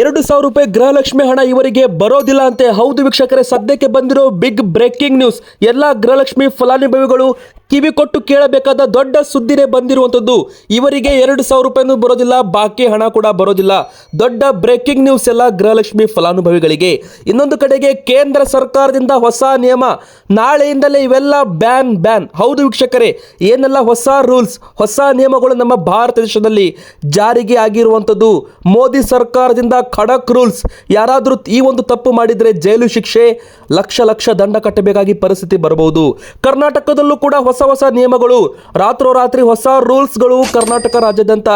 ಎರಡು ಸಾವಿರ ರೂಪಾಯಿ ಗೃಹಲಕ್ಷ್ಮಿ ಹಣ ಇವರಿಗೆ ಬರೋದಿಲ್ಲ ಅಂತೆ. ಹೌದು ವೀಕ್ಷಕರೇ, ಸದ್ಯಕ್ಕೆ ಬಂದಿರೋ ಬಿಗ್ ಬ್ರೇಕಿಂಗ್ ನ್ಯೂಸ್ ಎಲ್ಲ ಗೃಹಲಕ್ಷ್ಮಿ ಫಲಾನುಭವಿಗಳು ಕಿವಿ ಕೊಟ್ಟು ಕೇಳಬೇಕಾದ ದೊಡ್ಡ ಸುದ್ದಿನೇ ಬಂದಿರುವಂಥದ್ದು. ಇವರಿಗೆ ಎರಡು ಸಾವಿರ ರೂಪಾಯಿನೂ ಬರೋದಿಲ್ಲ, ಬಾಕಿ ಹಣ ಕೂಡ ಬರೋದಿಲ್ಲ. ದೊಡ್ಡ ಬ್ರೇಕಿಂಗ್ ನ್ಯೂಸ್ ಎಲ್ಲ ಗೃಹಲಕ್ಷ್ಮಿ ಫಲಾನುಭವಿಗಳಿಗೆ. ಇನ್ನೊಂದು ಕಡೆಗೆ ಕೇಂದ್ರ ಸರ್ಕಾರದಿಂದ ಹೊಸ ನಿಯಮ, ನಾಳೆಯಿಂದಲೇ ಇವೆಲ್ಲ ಬ್ಯಾನ್ ಬ್ಯಾನ್ ಹೌದು ವೀಕ್ಷಕರೇ, ಏನೆಲ್ಲ ಹೊಸ ರೂಲ್ಸ್ ಹೊಸ ನಿಯಮಗಳು ನಮ್ಮ ಭಾರತ ದೇಶದಲ್ಲಿ ಜಾರಿಗೆ ಆಗಿರುವಂಥದ್ದು? ಮೋದಿ ಸರ್ಕಾರದಿಂದ ಖಡಕ್ ರೂಲ್ಸ್ ಯಾರಾದರೂ ಈ ಒಂದು ತಪ್ಪು ಮಾಡಿದರೆ ಜೈಲು ಶಿಕ್ಷೆ, ಲಕ್ಷ ಲಕ್ಷ ದಂಡ ಕಟ್ಟಬೇಕಾಗಿ ಪರಿಸ್ಥಿತಿ ಬರಬಹುದು. ಕರ್ನಾಟಕದಲ್ಲೂ ಕೂಡ ಹೊಸ ಹೊಸ ಹೊಸ ನಿಯಮಗಳು, ರಾತ್ರೋರಾತ್ರಿ ಹೊಸ ರೂಲ್ಸ್ಗಳು ಕರ್ನಾಟಕ ರಾಜ್ಯಾದ್ಯಂತ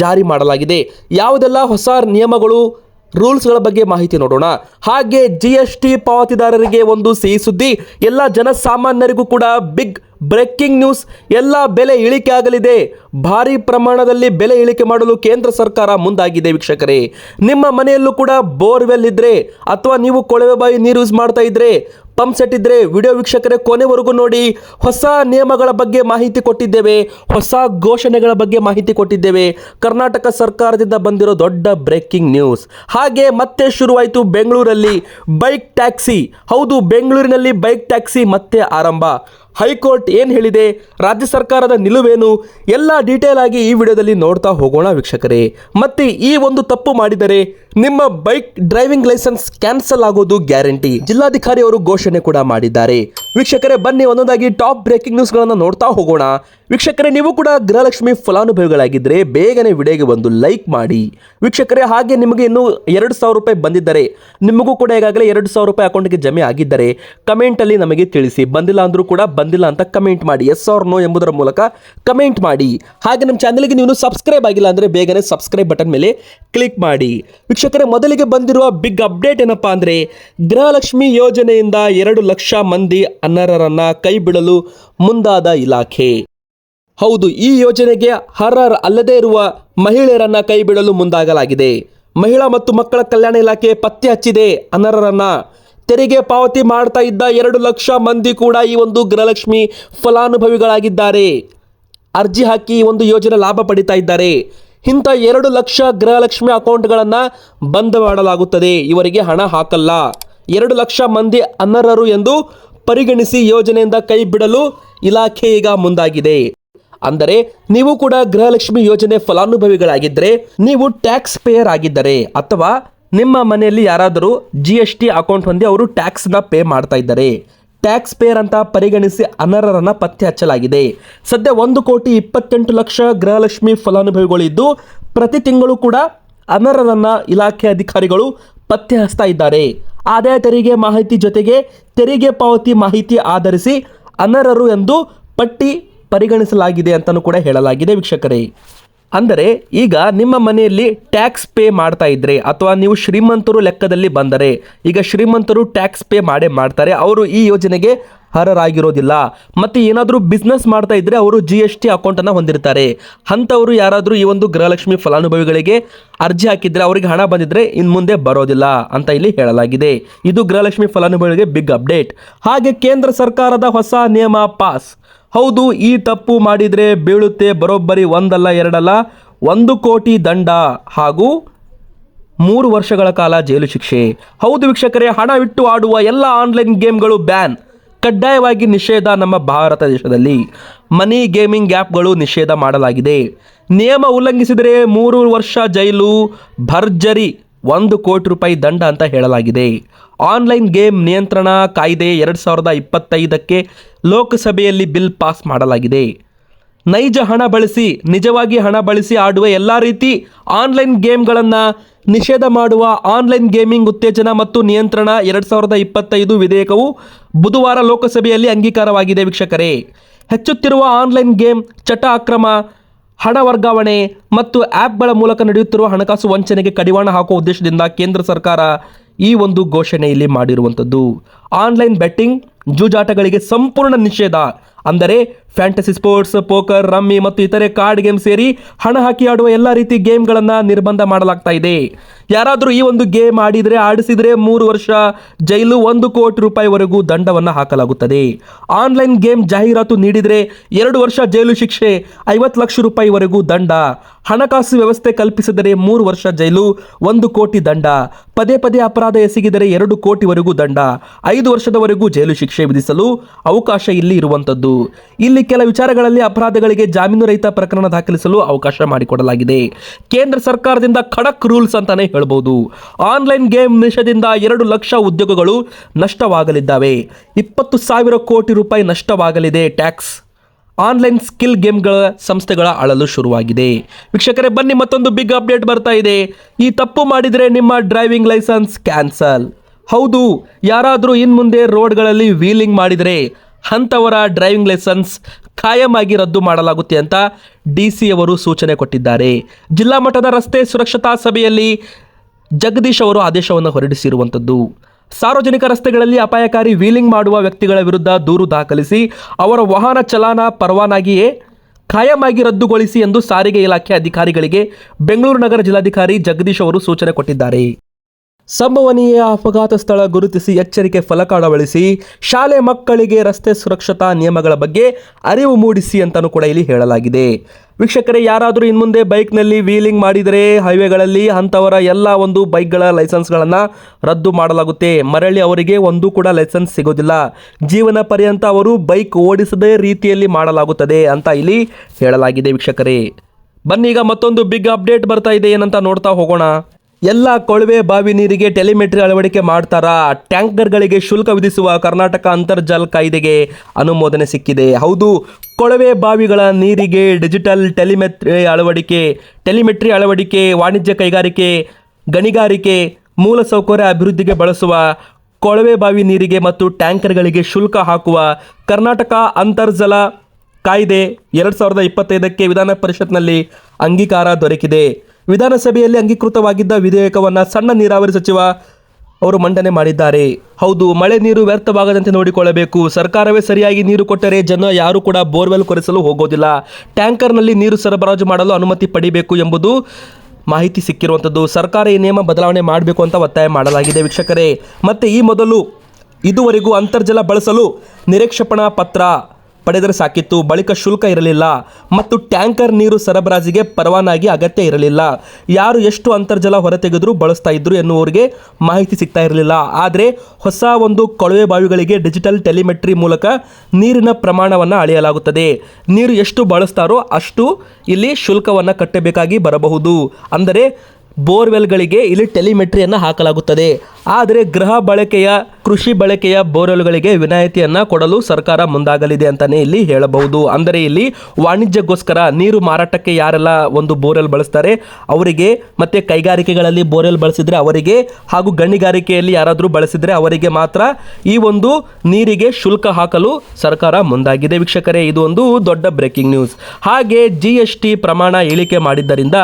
ಜಾರಿ ಮಾಡಲಾಗಿದೆ. ಯಾವುದೆಲ್ಲ ಹೊಸ ನಿಯಮಗಳು, ರೂಲ್ಸ್ಗಳ ಬಗ್ಗೆ ಮಾಹಿತಿ ನೋಡೋಣ. ಹಾಗೆ ಜಿ ಎಸ್ ಟಿ ಪಾವತಿದಾರರಿಗೆ ಒಂದು ಸಿಹಿ ಸುದ್ದಿ, ಎಲ್ಲ ಜನಸಾಮಾನ್ಯರಿಗೂ ಕೂಡ ಬಿಗ್ ಬ್ರೇಕಿಂಗ್ ನ್ಯೂಸ್ ಎಲ್ಲ ಬೆಲೆ ಇಳಿಕೆ ಆಗಲಿದೆ. ಭಾರಿ ಪ್ರಮಾಣದಲ್ಲಿ ಬೆಲೆ ಇಳಿಕೆ ಮಾಡಲು ಕೇಂದ್ರ ಸರ್ಕಾರ ಮುಂದಾಗಿದೆ ವೀಕ್ಷಕರೇ. ನಿಮ್ಮ ಮನೆಯಲ್ಲೂ ಕೂಡ ಬೋರ್ವೆಲ್ ಇದ್ರೆ, ಅಥವಾ ನೀವು ಕೊಳವೆ ಬಾವಿ ನೀರು ಯೂಸ್ ಮಾಡ್ತಾ ಇದ್ರೆ ಪಂಪ್ ಸೆಟ್ ಇದ್ರೆ ವಿಡಿಯೋ ವೀಕ್ಷಕರೇ ಕೊನೆವರೆಗೂ ನೋಡಿ ಹೊಸ ನಿಯಮಗಳ ಬಗ್ಗೆ ಮಾಹಿತಿ ಕೊಟ್ಟಿದ್ದೇವೆ, ಹೊಸ ಘೋಷಣೆಗಳ ಬಗ್ಗೆ ಮಾಹಿತಿ ಕೊಟ್ಟಿದ್ದೇವೆ. ಕರ್ನಾಟಕ ಸರ್ಕಾರದಿಂದ ಬಂದಿರೋ ದೊಡ್ಡ ಬ್ರೇಕಿಂಗ್ ನ್ಯೂಸ್. ಹಾಗೆ ಮತ್ತೆ ಶುರುವಾಯಿತು ಬೆಂಗಳೂರಲ್ಲಿ ಬೈಕ್ ಟ್ಯಾಕ್ಸಿ. ಹೌದು, ಬೆಂಗಳೂರಿನಲ್ಲಿ ಬೈಕ್ ಟ್ಯಾಕ್ಸಿ ಮತ್ತೆ ಆರಂಭ. ಹೈಕೋರ್ಟ್ ಏನು ಹೇಳಿದೆ? ರಾಜ್ಯ ಸರ್ಕಾರದ ನಿಲುವೇನು? ಎಲ್ಲ ಡೀಟೇಲ್ ಆಗಿ ಈ ವಿಡಿಯೋದಲ್ಲಿ ನೋಡ್ತಾ ಹೋಗೋಣ ವೀಕ್ಷಕರೇ. ಮತ್ತೆ ಈ ಒಂದು ತಪ್ಪು ಮಾಡಿದರೆ ನಿಮ್ಮ ಬೈಕ್ ಡ್ರೈವಿಂಗ್ ಲೈಸೆನ್ಸ್ ಕ್ಯಾನ್ಸಲ್ ಆಗೋದು ಗ್ಯಾರಂಟಿ. ಜಿಲ್ಲಾಧಿಕಾರಿಯವರು ಘೋಷಣೆ ಕೂಡ ಮಾಡಿದ್ದಾರೆ. ವೀಕ್ಷಕರೇ, ಬನ್ನಿ ಒಂದೊಂದಾಗಿ ಟಾಪ್ ಬ್ರೇಕಿಂಗ್ ನ್ಯೂಸ್ಗಳನ್ನು ನೋಡ್ತಾ ಹೋಗೋಣ. ವೀಕ್ಷಕರೇ, ನೀವು ಕೂಡ ಗೃಹಲಕ್ಷ್ಮಿ ಫಲಾನುಭವಿಗಳಾಗಿದ್ದರೆ ಬೇಗನೆ ವಿಡಿಯೋಗೆ ಒಂದು ಲೈಕ್ ಮಾಡಿ. ವೀಕ್ಷಕರೇ, ಹಾಗೆ ನಿಮಗೆ ಇನ್ನೂ ಎರಡು ಸಾವಿರ ರೂಪಾಯಿ ಬಂದಿದ್ದರೆ, ನಿಮಗೂ ಕೂಡ ಈಗಾಗಲೇ ಎರಡು ಸಾವಿರ ರೂಪಾಯಿ ಅಕೌಂಟ್ಗೆ ಜಮೆ ಆಗಿದ್ದರೆ ಕಮೆಂಟಲ್ಲಿ ನಮಗೆ ತಿಳಿಸಿ. ಬಂದಿಲ್ಲ ಅಂದರೂ ಕೂಡ ಬಂದಿಲ್ಲ ಅಂತ ಕಮೆಂಟ್ ಮಾಡಿ. ಎಸ್ ಆರ್ ನೋ ಎಂಬುದರ ಮೂಲಕ ಕಮೆಂಟ್ ಮಾಡಿ. ಹಾಗೆ ನಮ್ಮ ಚಾನಲ್ಗೆ ನೀವು ಸಬ್ಸ್ಕ್ರೈಬ್ ಆಗಿಲ್ಲ ಅಂದರೆ ಬೇಗನೆ ಸಬ್ಸ್ಕ್ರೈಬ್ ಬಟನ್ ಮೇಲೆ ಕ್ಲಿಕ್ ಮಾಡಿ. ವೀಕ್ಷಕರೇ, ಮೊದಲಿಗೆ ಬಂದಿರುವ ಬಿಗ್ ಅಪ್ಡೇಟ್ ಏನಪ್ಪ ಅಂದರೆ, ಗೃಹಲಕ್ಷ್ಮಿ ಯೋಜನೆಯಿಂದ ಎರಡು ಲಕ್ಷ ಮಂದಿ ಅನರ್ಹರನ್ನು ಕೈ ಬಿಡಲು ಮುಂದಾದ ಇಲಾಖೆ. ಹೌದು, ಈ ಯೋಜನೆಗೆ ಹರರ್ ಅಲ್ಲದೇ ಇರುವ ಮಹಿಳೆಯರನ್ನ ಕೈಬಿಡಲು ಮುಂದಾಗಲಾಗಿದೆ. ಮಹಿಳಾ ಮತ್ತು ಮಕ್ಕಳ ಕಲ್ಯಾಣ ಇಲಾಖೆ ಪತ್ತೆ ಹಚ್ಚಿದೆ. ಅನರ್ಹರನ್ನ ತೆರಿಗೆ ಪಾವತಿ ಮಾಡ್ತಾ ಇದ್ದ ಎರಡು ಲಕ್ಷ ಮಂದಿ ಕೂಡ ಈ ಒಂದು ಗೃಹಲಕ್ಷ್ಮಿ ಫಲಾನುಭವಿಗಳಾಗಿದ್ದಾರೆ. ಅರ್ಜಿ ಹಾಕಿ ಈ ಒಂದು ಯೋಜನೆ ಲಾಭ ಪಡಿತಾ ಇದ್ದಾರೆ. ಇಂಥ ಎರಡು ಲಕ್ಷ ಗೃಹಲಕ್ಷ್ಮಿ ಅಕೌಂಟ್ಗಳನ್ನು ಬಂದ್ ಮಾಡಲಾಗುತ್ತದೆ. ಇವರಿಗೆ ಹಣ ಹಾಕಲ್ಲ. ಎರಡು ಲಕ್ಷ ಮಂದಿ ಅನರ್ಹರು ಎಂದು ಪರಿಗಣಿಸಿ ಯೋಜನೆಯಿಂದ ಕೈ ಬಿಡಲು ಇಲಾಖೆ ಈಗ ಮುಂದಾಗಿದೆ. ಅಂದರೆ ನೀವು ಕೂಡ ಗೃಹಲಕ್ಷ್ಮಿ ಯೋಜನೆ ಫಲಾನುಭವಿಗಳಾಗಿದ್ದರೆ ನೀವು ಟ್ಯಾಕ್ಸ್ ಪೇಯರ್ ಆಗಿದ್ದರೆ ಅಥವಾ ನಿಮ್ಮ ಮನೆಯಲ್ಲಿ ಯಾರಾದರೂ ಜಿ ಎಸ್ ಟಿ ಅಕೌಂಟ್ ಹೊಂದಿ ಅವರು ಟ್ಯಾಕ್ಸ್ನ ಪೇ ಮಾಡ್ತಾ ಇದ್ದಾರೆ ಟ್ಯಾಕ್ಸ್ ಪೇಯರ್ ಅಂತ ಪರಿಗಣಿಸಿ ಅನರ್ಹರನ್ನು ಪತ್ತೆ ಹಚ್ಚಲಾಗಿದೆ. ಸದ್ಯ ಒಂದು ಕೋಟಿ ಇಪ್ಪತ್ತೆಂಟು ಲಕ್ಷ ಗೃಹಲಕ್ಷ್ಮಿ ಫಲಾನುಭವಿಗಳು ಇದ್ದು, ಪ್ರತಿ ತಿಂಗಳು ಕೂಡ ಅನರ್ಹರನ್ನು ಇಲಾಖೆ ಅಧಿಕಾರಿಗಳು ಪತ್ತೆ ಹಚ್ತಾ ಇದ್ದಾರೆ. ಆದಾಯ ತೆರಿಗೆ ಮಾಹಿತಿ ಜೊತೆಗೆ ತೆರಿಗೆ ಪಾವತಿ ಮಾಹಿತಿ ಆಧರಿಸಿ ಅನರ್ಹರು ಎಂದು ಪಟ್ಟಿ ಪರಿಗಣಿಸಲಾಗಿದೆ ಅಂತಲೂ ಕೂಡ ಹೇಳಲಾಗಿದೆ ವೀಕ್ಷಕರೇ. ಅಂದರೆ ಈಗ ನಿಮ್ಮ ಮನೆಯಲ್ಲಿ ಟ್ಯಾಕ್ಸ್ ಪೇ ಮಾಡ್ತಾ ಇದ್ರೆ ಅಥವಾ ನೀವು ಶ್ರೀಮಂತರು ಲೆಕ್ಕದಲ್ಲಿ ಬಂದರೆ, ಈಗ ಶ್ರೀಮಂತರು ಟ್ಯಾಕ್ಸ್ ಪೇ ಮಾಡೇ ಮಾಡ್ತಾರೆ, ಅವರು ಈ ಯೋಜನೆಗೆ ಅರ್ಹರಾಗಿರೋದಿಲ್ಲ. ಮತ್ತು ಏನಾದರೂ ಬಿಸ್ನೆಸ್ ಮಾಡ್ತಾ ಇದ್ರೆ ಅವರು ಜಿ ಎಸ್ ಟಿ ಅಕೌಂಟನ್ನು ಹೊಂದಿರ್ತಾರೆ. ಅಂಥವರು ಯಾರಾದರೂ ಈ ಒಂದು ಗೃಹಲಕ್ಷ್ಮಿ ಫಲಾನುಭವಿಗಳಿಗೆ ಅರ್ಜಿ ಹಾಕಿದರೆ ಅವರಿಗೆ ಹಣ ಬಂದಿದ್ರೆ ಇನ್ನು ಮುಂದೆ ಬರೋದಿಲ್ಲ ಅಂತ ಇಲ್ಲಿ ಹೇಳಲಾಗಿದೆ. ಇದು ಗೃಹಲಕ್ಷ್ಮಿ ಫಲಾನುಭವಿಗಳಿಗೆ ಬಿಗ್ ಅಪ್ಡೇಟ್ ಹಾಗೆ ಕೇಂದ್ರ ಸರ್ಕಾರದ ಹೊಸ ನಿಯಮ ಪಾಸ್ ಹೌದು, ಈ ತಪ್ಪು ಮಾಡಿದರೆ ಬೀಳುತ್ತೆ ಬರೋಬ್ಬರಿ ಒಂದಲ್ಲ ಎರಡಲ್ಲ, ಒಂದು ಕೋಟಿ ದಂಡ ಹಾಗೂ ಮೂರು ವರ್ಷಗಳ ಕಾಲ ಜೈಲು ಶಿಕ್ಷೆ. ಹೌದು ವೀಕ್ಷಕರೇ ಹಣವಿಟ್ಟು ಆಡುವ ಎಲ್ಲ ಆನ್ಲೈನ್ ಗೇಮ್ಗಳು ಬ್ಯಾನ್. ಕಡ್ಡಾಯವಾಗಿ ನಿಷೇಧ ನಮ್ಮ ಭಾರತ ದೇಶದಲ್ಲಿ. ಮನಿ ಗೇಮಿಂಗ್ ಆ್ಯಪ್ಗಳು ನಿಷೇಧ ಮಾಡಲಾಗಿದೆ. ನಿಯಮ ಉಲ್ಲಂಘಿಸಿದರೆ ಮೂರು ವರ್ಷ ಜೈಲು ಭರ್ಜರಿ. ಒಂದು ಕೋಟಿ ರೂಪಾಯಿ ದಂಡ ಅಂತ ಹೇಳಲಾಗಿದೆ. ಆನ್ಲೈನ್ ಗೇಮ್ ನಿಯಂತ್ರಣ ಕಾಯ್ದೆ ಎರಡು ಸಾವಿರದ ಇಪ್ಪತ್ತೈದಕ್ಕೆ ಲೋಕಸಭೆಯಲ್ಲಿ ಬಿಲ್ ಪಾಸ್ ಮಾಡಲಾಗಿದೆ. ನೈಜ ಹಣ ಬಳಸಿ, ನಿಜವಾಗಿ ಹಣ ಬಳಸಿ ಆಡುವ ಎಲ್ಲ ರೀತಿ ಆನ್ಲೈನ್ ಗೇಮ್ಗಳನ್ನು ನಿಷೇಧ ಮಾಡುವ ಆನ್ಲೈನ್ ಗೇಮಿಂಗ್ ಉತ್ತೇಜನ ಮತ್ತು ನಿಯಂತ್ರಣ ಎರಡು ಸಾವಿರದ ಇಪ್ಪತ್ತೈದು ವಿಧೇಯಕವು ಬುಧವಾರ ಲೋಕಸಭೆಯಲ್ಲಿ ಅಂಗೀಕಾರವಾಗಿದೆ ವೀಕ್ಷಕರೇ. ಹೆಚ್ಚುತ್ತಿರುವ ಆನ್ಲೈನ್ ಗೇಮ್ ಚಟ ಅಕ್ರಮ ಹಣ ವರ್ಗಾವಣೆ ಮತ್ತು ಆ್ಯಪ್ಗಳ ಮೂಲಕ ನಡೆಯುತ್ತಿರುವ ಹಣಕಾಸು ವಂಚನೆಗೆ ಕಡಿವಾಣ ಹಾಕುವ ಉದ್ದೇಶದಿಂದ ಕೇಂದ್ರ ಸರ್ಕಾರ ಈ ಒಂದು ಘೋಷಣೆಯಲ್ಲಿ ಮಾಡಿರುವಂಥದ್ದು. ಆನ್ಲೈನ್ ಬೆಟ್ಟಿಂಗ್, ಜೂಜಾಟಗಳಿಗೆ ಸಂಪೂರ್ಣ ನಿಷೇಧ, ಅಂದರೆ ಫ್ಯಾಂಟಸಿ ಸ್ಪೋರ್ಟ್ಸ್ ಪೋಕರ್ ರಮ್ಮಿ ಮತ್ತು ಇತರೆ ಕಾರ್ಡ್ ಗೇಮ್ ಸೇರಿ ಹಣ ಹಾಕಿ ಆಡುವ ಎಲ್ಲ ರೀತಿ ಗೇಮ್ಗಳನ್ನು ನಿರ್ಬಂಧ ಮಾಡಲಾಗ್ತಾ ಇದೆ. ಯಾರಾದರೂ ಈ ಒಂದು ಗೇಮ್ ಆಡಿದರೆ, ಆಡಿಸಿದರೆ ಮೂರು ವರ್ಷ ಜೈಲು ಒಂದು ಕೋಟಿ ರೂಪಾಯಿವರೆಗೂ ದಂಡವನ್ನು ಹಾಕಲಾಗುತ್ತದೆ. ಆನ್ಲೈನ್ ಗೇಮ್ ಜಾಹೀರಾತು ನೀಡಿದರೆ ಎರಡು ವರ್ಷ ಜೈಲು ಶಿಕ್ಷೆ ಐವತ್ತು ಲಕ್ಷ ರೂಪಾಯಿವರೆಗೂ ದಂಡ. ಹಣಕಾಸು ವ್ಯವಸ್ಥೆ ಕಲ್ಪಿಸಿದರೆ ಮೂರು ವರ್ಷ ಜೈಲು ಒಂದು ಕೋಟಿ ದಂಡ. ಪದೇ ಪದೇ ಅಪರಾಧ ಎಸಗಿದರೆ ಎರಡು ಕೋಟಿವರೆಗೂ ದಂಡ. ಐದು ವರ್ಷದವರೆಗೂ ಜೈಲು ಶಿಕ್ಷೆ ವಿಧಿಸಲು ಅವಕಾಶ ಇಲ್ಲಿ ಇರುವಂಥದ್ದು. ಇಲ್ಲಿ ಕೆಲ ವಿಚಾರಗಳಲ್ಲಿ ಅಪರಾಧಗಳಿಗೆ ಜಾಮೀನು ರಹಿತ ಪ್ರಕರಣ ದಾಖಲಿಸಲು ಅವಕಾಶ ಮಾಡಿಕೊಡಲಾಗಿದೆ. ಕೇಂದ್ರ ಸರ್ಕಾರದಿಂದ ಖಡಕ್ ರೂಲ್ಸ್ ಅಂತಾನೆ ಹೇಳಬಹುದು ಆನ್ಲೈನ್ ಗೇಮ್ ನಿಷೇಧದಿಂದ ಎರಡು ಲಕ್ಷ ಉದ್ಯೋಗಗಳು ನಷ್ಟವಾಗಲಿದ್ದಾವೆ. ಇಪ್ಪತ್ತು ಸಾವಿರ ಕೋಟಿ ರೂಪಾಯಿ ನಷ್ಟವಾಗಲಿದೆ ಟ್ಯಾಕ್ಸ್. ಆನ್ಲೈನ್ ಸ್ಕಿಲ್ ಗೇಮ್ಗಳ ಸಂಸ್ಥೆಗಳ ಅಳಲು ಶುರುವಾಗಿದೆ. ವೀಕ್ಷಕರೇ, ಬನ್ನಿ ಮತ್ತೊಂದು ಬಿಗ್ ಅಪ್ಡೇಟ್ ಬರ್ತಾ ಇದೆ. ಈ ತಪ್ಪು ಮಾಡಿದರೆ ನಿಮ್ಮ ಡ್ರೈವಿಂಗ್ ಲೈಸೆನ್ಸ್ ಕ್ಯಾನ್ಸಲ್. ಹೌದು, ಯಾರಾದರೂ ಇನ್ಮುಂದೆ ರೋಡ್ಗಳಲ್ಲಿ ವೀಲಿಂಗ್ ಮಾಡಿದರೆ ಅಂಥವರ ಡ್ರೈವಿಂಗ್ ಲೈಸೆನ್ಸ್ ಖಾಯಮಾಗಿ ರದ್ದು ಮಾಡಲಾಗುತ್ತೆ ಅಂತ ಡಿ ಸಿ ಅವರು ಸೂಚನೆ ಕೊಟ್ಟಿದ್ದಾರೆ. ಜಿಲ್ಲಾ ಮಟ್ಟದ ರಸ್ತೆ ಸುರಕ್ಷತಾ ಸಭೆಯಲ್ಲಿ ಜಗದೀಶ್ ಅವರು ಆದೇಶವನ್ನು ಹೊರಡಿಸಿರುವಂಥದ್ದು. ಸಾರ್ವಜನಿಕ ರಸ್ತೆಗಳಲ್ಲಿ ಅಪಾಯಕಾರಿ ವೀಲಿಂಗ್ ಮಾಡುವ ವ್ಯಕ್ತಿಗಳ ವಿರುದ್ಧ ದೂರು ದಾಖಲಿಸಿ ಅವರ ವಾಹನ ಚಲಾನ ಪರವಾನಗಿಯೇ ಖಾಯಮಾಗಿ ರದ್ದುಗೊಳಿಸಿ ಎಂದು ಸಾರಿಗೆ ಇಲಾಖೆ ಅಧಿಕಾರಿಗಳಿಗೆ ಬೆಂಗಳೂರು ನಗರ ಜಿಲ್ಲಾಧಿಕಾರಿ ಜಗದೀಶ್ ಅವರು ಸೂಚನೆ ಕೊಟ್ಟಿದ್ದಾರೆ. ಸಂಭವನೀಯ ಅಪಘಾತ ಸ್ಥಳ ಗುರುತಿಸಿ ಎಚ್ಚರಿಕೆ ಫಲಕ ಅಳವಡಿಸಿ ಶಾಲೆ ಮಕ್ಕಳಿಗೆ ರಸ್ತೆ ಸುರಕ್ಷತಾ ನಿಯಮಗಳ ಬಗ್ಗೆ ಅರಿವು ಮೂಡಿಸಿ ಅಂತಲೂ ಕೂಡ ಇಲ್ಲಿ ಹೇಳಲಾಗಿದೆ. ವೀಕ್ಷಕರೇ, ಯಾರಾದರೂ ಇನ್ಮುಂದೆ ಬೈಕ್ನಲ್ಲಿ ವೀಲಿಂಗ್ ಮಾಡಿದರೆ ಹೈವೇಗಳಲ್ಲಿ ಅಂಥವರ ಎಲ್ಲ ಒಂದು ಬೈಕ್ಗಳ ಲೈಸೆನ್ಸ್ಗಳನ್ನು ರದ್ದು ಮಾಡಲಾಗುತ್ತೆ. ಮರಳಿ ಅವರಿಗೆ ಒಂದು ಕೂಡ ಲೈಸೆನ್ಸ್ ಸಿಗೋದಿಲ್ಲ. ಜೀವನ ಪರ್ಯಂತ ಅವರು ಬೈಕ್ ಓಡಿಸದೇ ರೀತಿಯಲ್ಲಿ ಮಾಡಲಾಗುತ್ತದೆ ಅಂತ ಇಲ್ಲಿ ಹೇಳಲಾಗಿದೆ ವೀಕ್ಷಕರೇ. ಬನ್ನಿ, ಈಗ ಮತ್ತೊಂದು ಬಿಗ್ ಅಪ್ಡೇಟ್ ಬರ್ತಾ ಇದೆ. ಏನಂತ ನೋಡ್ತಾ ಹೋಗೋಣ. ಎಲ್ಲ ಕೊಳವೆ ಬಾವಿ ನೀರಿಗೆ ಟೆಲಿಮೆಟ್ರಿ ಅಳವಡಿಕೆ ಮಾಡ್ತಾರಾ? ಟ್ಯಾಂಕರ್ಗಳಿಗೆ ಶುಲ್ಕ ವಿಧಿಸುವ ಕರ್ನಾಟಕ ಅಂತರ್ಜಲ ಕಾಯ್ದೆಗೆ ಅನುಮೋದನೆ ಸಿಕ್ಕಿದೆ. ಹೌದು, ಕೊಳವೆ ಬಾವಿಗಳ ನೀರಿಗೆ ಡಿಜಿಟಲ್ ಟೆಲಿಮೆಟ್ರಿ ಅಳವಡಿಕೆ ಟೆಲಿಮೆಟ್ರಿ ಅಳವಡಿಕೆ, ವಾಣಿಜ್ಯ ಕೈಗಾರಿಕೆ, ಗಣಿಗಾರಿಕೆ ಮೂಲಸೌಕರ್ಯ ಅಭಿವೃದ್ಧಿಗೆ ಬಳಸುವ ಕೊಳವೆ ಬಾವಿ ನೀರಿಗೆ ಮತ್ತು ಟ್ಯಾಂಕರ್ಗಳಿಗೆ ಶುಲ್ಕ ಹಾಕುವ ಕರ್ನಾಟಕ ಅಂತರ್ಜಲ ಕಾಯ್ದೆ ಎರಡು ಸಾವಿರದ ಇಪ್ಪತ್ತೈದಕ್ಕೆ ವಿಧಾನ ಪರಿಷತ್ನಲ್ಲಿ ಅಂಗೀಕಾರ ದೊರಕಿದೆ. ವಿಧಾನಸಭೆಯಲ್ಲಿ ಅಂಗೀಕೃತವಾಗಿದ್ದ ವಿಧೇಯಕವನ್ನು ಸಣ್ಣ ನೀರಾವರಿ ಸಚಿವ ಅವರು ಮಂಡನೆ ಮಾಡಿದ್ದಾರೆ. ಹೌದು, ಮಳೆ ನೀರು ವ್ಯರ್ಥವಾಗದಂತೆ ನೋಡಿಕೊಳ್ಳಬೇಕು. ಸರ್ಕಾರವೇ ಸರಿಯಾಗಿ ನೀರು ಕೊಟ್ಟರೆ ಜನ ಯಾರು ಕೂಡ ಬೋರ್ವೆಲ್ ಕೊರೆಸಲು ಹೋಗೋದಿಲ್ಲ. ಟ್ಯಾಂಕರ್ನಲ್ಲಿ ನೀರು ಸರಬರಾಜು ಮಾಡಲು ಅನುಮತಿ ಪಡಿಬೇಕು ಎಂಬುದು ಮಾಹಿತಿ ಸಿಕ್ಕಿರುವಂಥದ್ದು ಸರ್ಕಾರ ಈ ನಿಯಮ ಬದಲಾವಣೆ ಮಾಡಬೇಕು ಅಂತ ಒತ್ತಾಯ ಮಾಡಲಾಗಿದೆ ವೀಕ್ಷಕರೇ. ಮತ್ತು ಈ ಮೊದಲು ಇದುವರೆಗೂ ಅಂತರ್ಜಲ ಬಳಸಲು ನಿರೀಕ್ಷಪಣಾ ಪತ್ರ ಪಡೆದರೆ ಸಾಕಿತ್ತು. ಬಳಿಕ ಶುಲ್ಕ ಇರಲಿಲ್ಲ ಮತ್ತು ಟ್ಯಾಂಕರ್ ನೀರು ಸರಬರಾಜಿಗೆ ಪರವಾನಗಿ ಅಗತ್ಯ ಇರಲಿಲ್ಲ. ಯಾರು ಎಷ್ಟು ಅಂತರ್ಜಲ ಹೊರತೆಗೆದರೂ ಬಳಸ್ತಾ ಇದ್ರು ಎನ್ನುವರಿಗೆ ಮಾಹಿತಿ ಸಿಗ್ತಾ ಇರಲಿಲ್ಲ. ಆದರೆ ಹೊಸ ಒಂದು ಕೊಳವೆ ಬಾವಿಗಳಿಗೆ ಡಿಜಿಟಲ್ ಟೆಲಿಮೆಟ್ರಿ ಮೂಲಕ ನೀರಿನ ಪ್ರಮಾಣವನ್ನು ಅಳೆಯಲಾಗುತ್ತದೆ. ನೀರು ಎಷ್ಟು ಬಳಸ್ತಾರೋ ಅಷ್ಟು ಇಲ್ಲಿ ಶುಲ್ಕವನ್ನು ಕಟ್ಟಬೇಕಾಗಿ ಬರಬಹುದು. ಅಂದರೆ ಬೋರ್ವೆಲ್ಗಳಿಗೆ ಇಲ್ಲಿ ಟೆಲಿಮೆಟ್ರಿಯನ್ನು ಹಾಕಲಾಗುತ್ತದೆ. ಆದರೆ ಗೃಹ ಬಳಕೆಯ ಕೃಷಿ ಬಳಕೆಯ ಬೋರ್ವೆಲ್ಗಳಿಗೆ ವಿನಾಯಿತಿಯನ್ನು ಕೊಡಲು ಸರ್ಕಾರ ಮುಂದಾಗಲಿದೆ ಅಂತಲೇ ಇಲ್ಲಿ ಹೇಳಬಹುದು. ಅಂದರೆ ಇಲ್ಲಿ ವಾಣಿಜ್ಯಕ್ಕೋಸ್ಕರ ನೀರು ಮಾರಾಟಕ್ಕೆ ಯಾರೆಲ್ಲ ಒಂದು ಬೋರ್ವೆಲ್ ಬಳಸ್ತಾರೆ, ಅವರಿಗೆ ಮತ್ತೆ ಕೈಗಾರಿಕೆಗಳಲ್ಲಿ ಬೋರ್ವೆಲ್ ಬಳಸಿದರೆ ಅವರಿಗೆ ಹಾಗೂ ಗಣಿಗಾರಿಕೆಯಲ್ಲಿ ಯಾರಾದರೂ ಬಳಸಿದರೆ ಅವರಿಗೆ ಮಾತ್ರ ಈ ಒಂದು ನೀರಿಗೆ ಶುಲ್ಕ ಹಾಕಲು ಸರ್ಕಾರ ಮುಂದಾಗಿದೆ ವೀಕ್ಷಕರೇ. ಇದು ಒಂದು ದೊಡ್ಡ ಬ್ರೇಕಿಂಗ್ ನ್ಯೂಸ್. ಹಾಗೆ ಜಿ ಎಸ್ ಟಿ ಪ್ರಮಾಣ ಇಳಿಕೆ ಮಾಡಿದ್ದರಿಂದ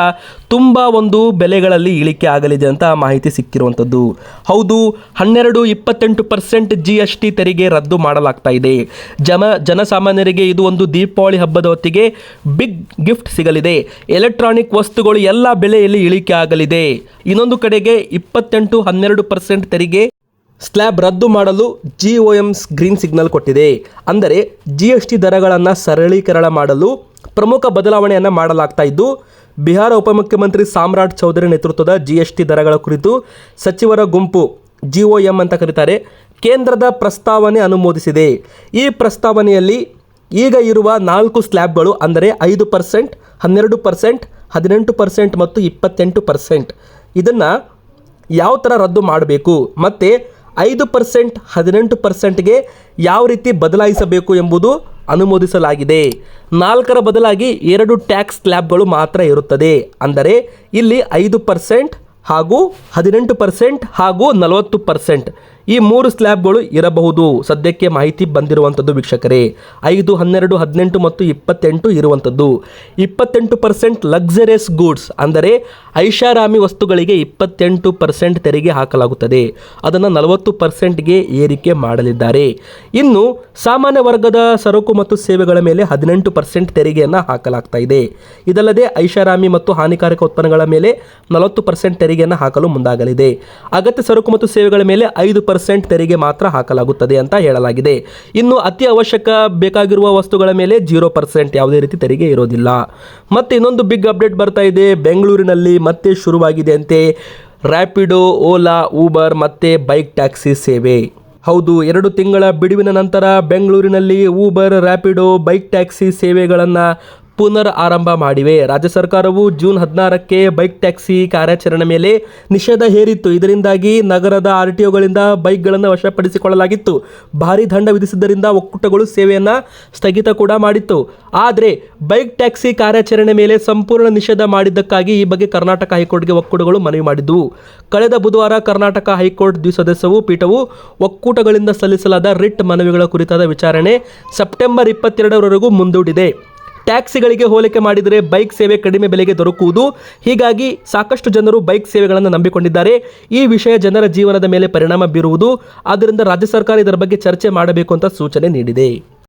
ತುಂಬ ಒಂದು ಬೆಲೆಗಳಲ್ಲಿ ಇಳಿಕೆ ಆಗಲಿದೆ ಅಂತ ಮಾಹಿತಿ ಸಿಕ್ಕಿರುವಂಥದ್ದು ಹೌದು, ಹನ್ನೆರಡು, ಇಪ್ಪತ್ತೆಂಟು ಪರ್ಸೆಂಟ್ ಜಿ ಎಸ್ ಟಿ ತೆರಿಗೆ ರದ್ದು ಮಾಡಲಾಗ್ತಾ ಇದೆ. ಜನ ಜನಸಾಮಾನ್ಯರಿಗೆ ಇದು ಒಂದು ದೀಪಾವಳಿ ಹಬ್ಬದ ಹೊತ್ತಿಗೆ ಬಿಗ್ ಗಿಫ್ಟ್ ಸಿಗಲಿದೆ. ಎಲೆಕ್ಟ್ರಾನಿಕ್ ವಸ್ತುಗಳು ಎಲ್ಲ ಬೆಲೆಯಲ್ಲಿ ಇಳಿಕೆ ಆಗಲಿದೆ. ಇನ್ನೊಂದು ಕಡೆಗೆ ಇಪ್ಪತ್ತೆಂಟು ಹನ್ನೆರಡು ಪರ್ಸೆಂಟ್ ತೆರಿಗೆ ಸ್ಲ್ಯಾಬ್ ರದ್ದು ಮಾಡಲು G O Ms green signal ಕೊಟ್ಟಿದೆ. ಅಂದರೆ ಜಿ ಎಸ್ ಟಿ ದರಗಳನ್ನು ಸರಳೀಕರಣ ಮಾಡಲು ಪ್ರಮುಖ ಬದಲಾವಣೆಯನ್ನು ಮಾಡಲಾಗ್ತಾ ಇದ್ದು, ಬಿಹಾರ ಉಪಮುಖ್ಯಮಂತ್ರಿ ಸಾಮ್ರಾಟ್ ಚೌಧರಿ ನೇತೃತ್ವದ ಜಿ ಟಿ ದರಗಳ ಕುರಿತು ಸಚಿವರ ಗುಂಪು ಜಿ ಒ ಎಂ ಅಂತ ಕರೀತಾರೆ. ಕೇಂದ್ರದ ಪ್ರಸ್ತಾವನೆ ಅನುಮೋದಿಸಿದೆ. ಈ ಪ್ರಸ್ತಾವನೆಯಲ್ಲಿ ಈಗ ಇರುವ ನಾಲ್ಕು ಸ್ಲ್ಯಾಬ್ಗಳು ಅಂದರೆ ಐದು ಪರ್ಸೆಂಟ್, ಹನ್ನೆರಡು ಪರ್ಸೆಂಟ್, ಹದಿನೆಂಟು ಪರ್ಸೆಂಟ್ ಮತ್ತು ಇಪ್ಪತ್ತೆಂಟು ಪರ್ಸೆಂಟ್. ಇದನ್ನು ಯಾವ ಥರ ರದ್ದು ಮಾಡಬೇಕು ಮತ್ತು ಐದು ಪರ್ಸೆಂಟ್, ಹದಿನೆಂಟು ಪರ್ಸೆಂಟ್ಗೆ ಯಾವ ರೀತಿ ಬದಲಾಯಿಸಬೇಕು ಎಂಬುದು ಅನುಮೋದಿಸಲಾಗಿದೆ. ನಾಲ್ಕರ ಬದಲಾಗಿ ಎರಡು ಟ್ಯಾಕ್ಸ್ ಸ್ಲ್ಯಾಬ್ಗಳು ಮಾತ್ರ ಇರುತ್ತದೆ. ಅಂದರೆ ಇಲ್ಲಿ ಐದು ಪರ್ಸೆಂಟ್ ಹಾಗೂ ಹದಿನೆಂಟು ಪರ್ಸೆಂಟ್ ಹಾಗೂ ನಲವತ್ತು ಪರ್ಸೆಂಟ್ ಈ ಮೂರು ಸ್ಲ್ಯಾಬ್ಗಳು ಇರಬಹುದು. ಸದ್ಯಕ್ಕೆ ಮಾಹಿತಿ ಬಂದಿರುವಂಥದ್ದು ವೀಕ್ಷಕರೇ, ಐದು, ಹನ್ನೆರಡು, ಹದಿನೆಂಟು ಮತ್ತು ಇಪ್ಪತ್ತೆಂಟು ಇರುವಂಥದ್ದು. ಇಪ್ಪತ್ತೆಂಟು ಪರ್ಸೆಂಟ್ ಲಕ್ಸರಿಯಸ್ ಗೂಡ್ಸ್, ಅಂದರೆ ಐಷಾರಾಮಿ ವಸ್ತುಗಳಿಗೆ ಇಪ್ಪತ್ತೆಂಟು ಪರ್ಸೆಂಟ್ ತೆರಿಗೆ ಹಾಕಲಾಗುತ್ತದೆ. ಅದನ್ನು ನಲವತ್ತು ಪರ್ಸೆಂಟ್ಗೆ ಏರಿಕೆ ಮಾಡಲಿದ್ದಾರೆ. ಇನ್ನು ಸಾಮಾನ್ಯ ವರ್ಗದ ಸರಕು ಮತ್ತು ಸೇವೆಗಳ ಮೇಲೆ ಹದಿನೆಂಟು ಪರ್ಸೆಂಟ್ ತೆರಿಗೆಯನ್ನು ಹಾಕಲಾಗ್ತಾ ಇದೆ. ಇದಲ್ಲದೆ ಐಷಾರಾಮಿ ಮತ್ತು ಹಾನಿಕಾರಕ ಉತ್ಪನ್ನಗಳ ಮೇಲೆ ನಲವತ್ತು ಪರ್ಸೆಂಟ್ ತೆರಿಗೆಯನ್ನು ಹಾಕಲು ಮುಂದಾಗಲಿದೆ. ಅಗತ್ಯ ಸರಕು ಮತ್ತು ಸೇವೆಗಳ ಮೇಲೆ ಐದು ಪರ್ಸೆಂಟ್ ತೆರಿಗೆ ಮಾತ್ರ ಹಾಕಲಾಗುತ್ತದೆ ಅಂತ ಹೇಳಲಾಗಿದೆ. ಇನ್ನು ಅತಿ ಅವಶ್ಯಕ ಬೇಕಾಗಿರುವ ವಸ್ತುಗಳ ಮೇಲೆ ಜೀರೋ ಪರ್ಸೆಂಟ್ ಯಾವುದೇ ರೀತಿ ತೆರಿಗೆ ಇರೋದಿಲ್ಲ. ಮತ್ತೆ ಇನ್ನೊಂದು ಬಿಗ್ ಅಪ್ಡೇಟ್ ಬರ್ತಾ ಇದೆ. ಬೆಂಗಳೂರಿನಲ್ಲಿ ಮತ್ತೆ ಶುರುವಾಗಿದೆ ಅಂತೆ. ರ್ಯಾಪಿಡೋ ಓಲಾ ಊಬರ್ ಮತ್ತೆ ಬೈಕ್ ಟ್ಯಾಕ್ಸಿ ಸೇವೆ. ಹೌದು, ಎರಡು ತಿಂಗಳ ಬಿಡುವಿನ ನಂತರ ಬೆಂಗಳೂರಿನಲ್ಲಿ ಊಬರ್ ರ್ಯಾಪಿಡೋ ಬೈಕ್ ಟ್ಯಾಕ್ಸಿ ಸೇವೆಗಳನ್ನು ಪುನರ್ ಆರಂಭ ಮಾಡಿವೆ. ರಾಜ್ಯ ಸರ್ಕಾರವು ಜೂನ್ ಹದಿನಾರಕ್ಕೆ ಬೈಕ್ ಟ್ಯಾಕ್ಸಿ ಕಾರ್ಯಾಚರಣೆ ಮೇಲೆ ನಿಷೇಧ ಹೇರಿತ್ತು. ಇದರಿಂದಾಗಿ ನಗರದ ಆರ್ ಟಿ ಒಗಳಿಂದ ಬೈಕ್ಗಳನ್ನು ವಶಪಡಿಸಿಕೊಳ್ಳಲಾಗಿತ್ತು. ಭಾರಿ ದಂಡ ವಿಧಿಸಿದ್ದರಿಂದ ಒಕ್ಕೂಟಗಳು ಸೇವೆಯನ್ನು ಸ್ಥಗಿತ ಕೂಡ ಮಾಡಿತ್ತು. ಆದರೆ ಬೈಕ್ ಟ್ಯಾಕ್ಸಿ ಕಾರ್ಯಾಚರಣೆ ಮೇಲೆ ಸಂಪೂರ್ಣ ನಿಷೇಧ ಮಾಡಿದ್ದಕ್ಕಾಗಿ ಈ ಬಗ್ಗೆ ಕರ್ನಾಟಕ ಹೈಕೋರ್ಟ್ಗೆ ಒಕ್ಕೂಟಗಳು ಮನವಿ ಮಾಡಿದ್ದವು ಕಳೆದ ಬುಧವಾರ ಕರ್ನಾಟಕ ಹೈಕೋರ್ಟ್ ದ್ವಿಸದಸ್ಯವು ಪೀಠವು ಒಕ್ಕೂಟಗಳಿಂದ ಸಲ್ಲಿಸಲಾದ ರಿಟ್ ಮನವಿಗಳ ಕುರಿತಾದ ವಿಚಾರಣೆ ಸೆಪ್ಟೆಂಬರ್ ಇಪ್ಪತ್ತೆರಡರವರೆಗೂ ಮುಂದೂಡಿದೆ. ಟ್ಯಾಕ್ಸಿಗಳಿಗೆ ಹೋಲಿಕೆ ಮಾಡಿದರೆ ಬೈಕ್ ಸೇವೆ ಕಡಿಮೆ ಬೆಲೆಗೆ ದೊರಕುವುದು. ಹೀಗಾಗಿ ಸಾಕಷ್ಟು ಜನರು ಬೈಕ್ ಸೇವೆಗಳನ್ನು ನಂಬಿಕೊಂಡಿದ್ದಾರೆ. ಈ ವಿಷಯ ಜನರ ಜೀವನದ ಮೇಲೆ ಪರಿಣಾಮ ಬೀರುವುದು. ಆದ್ದರಿಂದ ರಾಜ್ಯ ಸರ್ಕಾರ ಇದರ ಬಗ್ಗೆ ಚರ್ಚೆ ಮಾಡಬೇಕು ಅಂತ ಸೂಚನೆ ನೀಡಿದೆ.